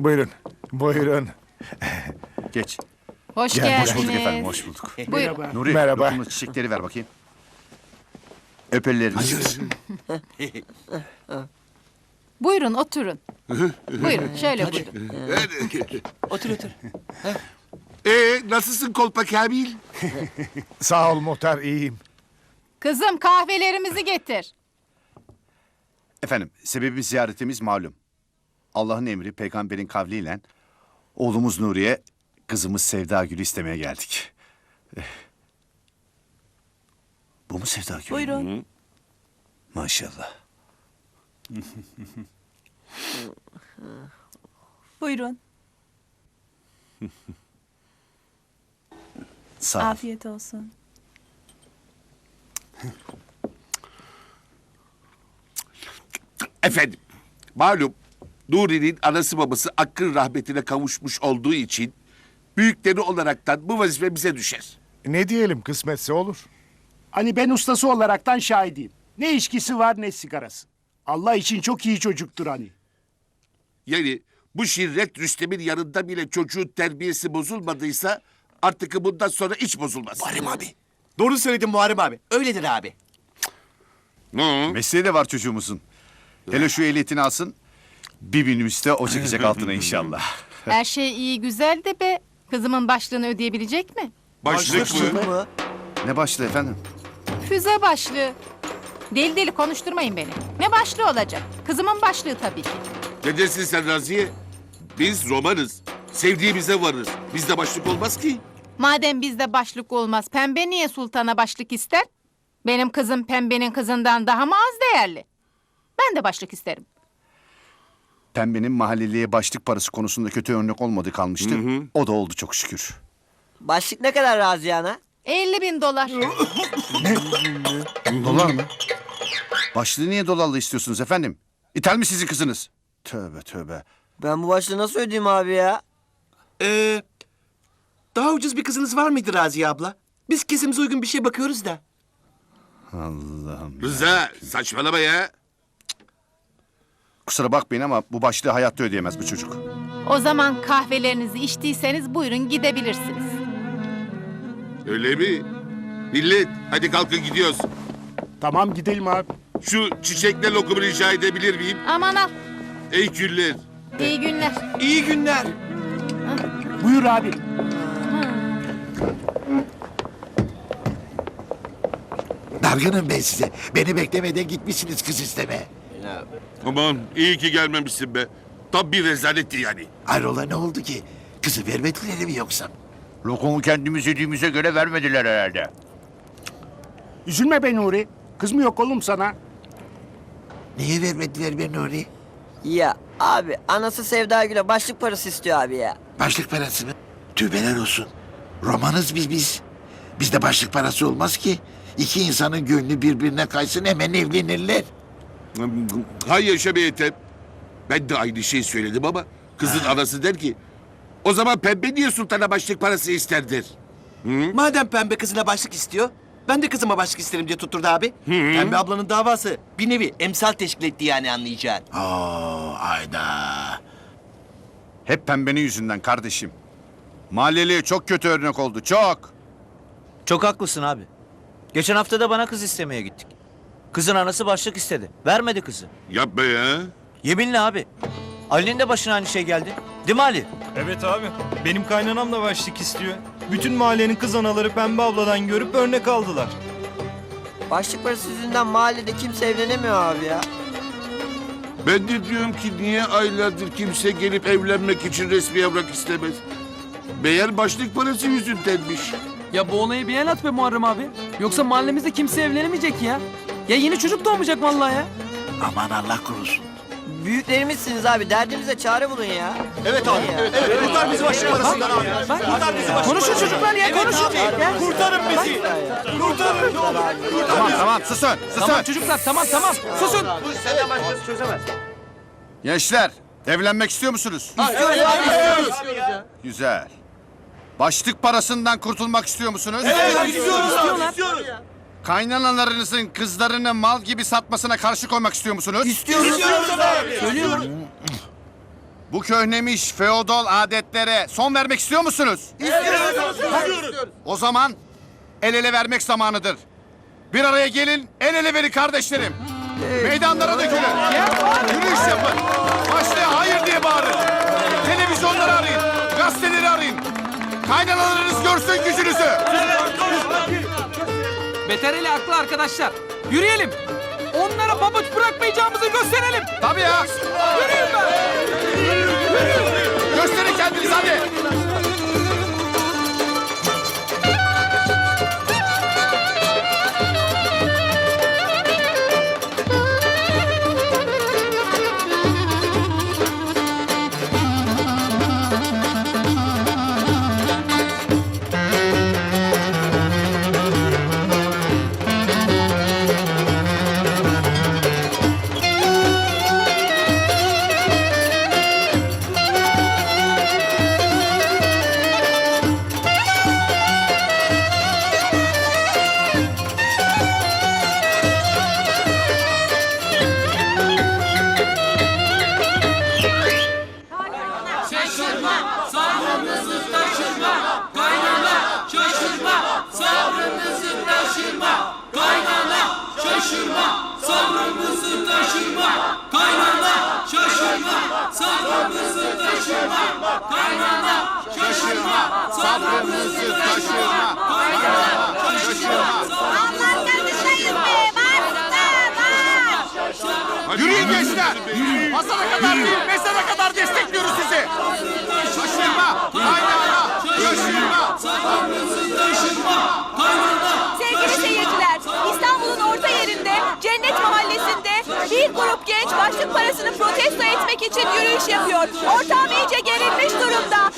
Buyurun. Buyurun. Geç. Hoş Gel, geldiniz. Hoş bulduk efendim, hoş bulduk. Buyurun. Nuri, Merhaba. lokumlu çiçekleri ver bakayım. Öp ellerinizi. Buyurun oturun. buyurun şöyle buyurun. Otur otur. Ee, nasılsın Kolpa Kamil? Sağ ol muhtar iyiyim. Kızım kahvelerimizi getir. Efendim, sebebi ziyaretimiz malum. Allah'ın emri, peygamberin kavliyle oğlumuz Nuriye, kızımız Sevda Gül'ü istemeye geldik. Eh. Bu mu Sevda Gül? Buyurun. Maşallah. Buyurun. Sağ ol. Afiyet olsun. Efendim, malum Nuri'nin anası babası Hakk'ın rahmetine kavuşmuş olduğu için büyükleri olaraktan bu vazife bize düşer. Ne diyelim kısmetse olur. Hani ben ustası olaraktan şahidiyim. Ne içkisi var ne sigarası. Allah için çok iyi çocuktur hani. Yani bu şirret Rüstem'in yanında bile çocuğun terbiyesi bozulmadıysa artık bundan sonra hiç bozulmaz. Muharrem abi. Doğru söyledin Muharrem abi. Öyledir abi. Hı? Mesleği de var çocuğumuzun. Hele şu ehliyetini alsın, bir minibüste o çekecek altına inşallah. Her şey iyi güzel de be. Kızımın başlığını ödeyebilecek mi? Başlık mı? Ne başlı efendim? Füze başlığı. Deli deli konuşturmayın beni. Ne başlığı olacak? Kızımın başlığı tabii ki. Ne dersin sen Raziye? Biz romanız. Sevdiğimize varız. Bizde başlık olmaz ki. Madem bizde başlık olmaz, pembe niye sultana başlık ister? Benim kızım pembenin kızından daha mı az değerli? Ben de başlık isterim. Pembenin mahalleliye başlık parası konusunda kötü örnek olmadı kalmıştı. O da oldu çok şükür. Başlık ne kadar Raziye ana? 50 bin dolar. Dolar mı? Başlığı niye dolarla istiyorsunuz efendim? İthal mi sizin kızınız? Tövbe tövbe. Ben bu başlığı nasıl ödeyeyim abi ya? Ee, daha ucuz bir kızınız var mıydı Raziye abla? Biz kesimize uygun bir şey bakıyoruz da. Allah'ım. Rıza saçmalama ya. Kusura bakmayın ama bu başlığı hayatta ödeyemez bu çocuk. O zaman kahvelerinizi içtiyseniz buyurun gidebilirsiniz. Öyle mi? Millet hadi kalkın gidiyoruz. Tamam gidelim abi. Şu çiçekle lokumu rica edebilir miyim? Aman al. Ey güller. İyi günler. İyi günler. Buyur abi. Dargınım ben size. Beni beklemeden gitmişsiniz kız isteme. Aman iyi ki gelmemişsin be. Tam bir rezaletti yani. Hayrola ne oldu ki? Kızı vermediler mi yoksa? Lokumu kendimiz yediğimize göre vermediler herhalde. Üzülme be Nuri. Kız mı yok oğlum sana? Niye vermediler be Nuri? Ya abi anası Sevda Gül'e başlık parası istiyor abi ya. Başlık parası mı? Tübeler olsun. Romanız biz biz. Bizde başlık parası olmaz ki. İki insanın gönlü birbirine kaysın hemen evlenirler. Hay yaşa be Ethem. Ben de aynı şeyi söyledim ama kızın anası der ki o zaman pembe niye sultana başlık parası ister der. Madem pembe kızına başlık istiyor, ben de kızıma başlık isterim diye tutturdu abi. Pembe ablanın davası bir nevi emsal teşkil etti yani anlayacağın. Oo ayda. Hep pembenin yüzünden kardeşim. Mahalleliye çok kötü örnek oldu, çok. Çok haklısın abi. Geçen hafta da bana kız istemeye gittik. Kızın anası başlık istedi. Vermedi kızı. Yapma ya. Yeminle abi. Ali'nin de başına aynı şey geldi. Değil mi Ali? Evet abi. Benim kaynanam da başlık istiyor. Bütün mahallenin kız anaları Pembe abladan görüp örnek aldılar. Başlık parası yüzünden mahallede kimse evlenemiyor abi ya. Ben de diyorum ki niye aylardır kimse gelip evlenmek için resmi evrak istemez. Meğer başlık parası yüzündenmiş. Ya bu olayı bir el at be Muharrem abi. Yoksa mahallemizde kimse evlenemeyecek ya. Ya yeni çocuk doğmayacak vallahi ya. Aman Allah korusun. Büyüklerimizsiniz abi derdimize çare bulun ya. Evet abi, evet, evet. Kurtar bizi başlık parasından abi. Bak, Kurtar bizi başlık konuşun çocuklar ya konuşun. Ya. Kurtarın bizi. Kurtarın ne olur. Tamam tamam susun, susun. Tamam çocuklar tamam tamam susun. Senden başkası çözemez. Gençler, evlenmek istiyor musunuz? Güzel. Başlık parasından kurtulmak istiyor musunuz? İstiyorlar. Kaynanalarınızın kızlarını mal gibi satmasına karşı koymak istiyor musunuz? Söylüyorum. Bu köhnemiş feodal adetlere son vermek istiyor musunuz? İstiyoruz. O zaman el ele vermek zamanıdır. Bir araya gelin, el ele verin kardeşlerim. Meydanlara dökülün. Yürüyüş yapın. Başlığa hayır diye bağırın. Televizyonları arayın. Gazeteleri arayın. Kaynanalarınız görsün gücünüzü. Beter eli haklı arkadaşlar. Yürüyelim. Onlara pabuç bırakmayacağımızı Gençler. Masana kadar değil, mezara kadar destekliyoruz sizi. Şaşırma, kaynana, şaşırma. Sevgili seyirciler, İstanbul'un orta yerinde, Cennet Mahallesi'nde bir grup genç başlık parasını protesto etmek için yürüyüş yapıyor. Ortam iyice gerilmiş durumda.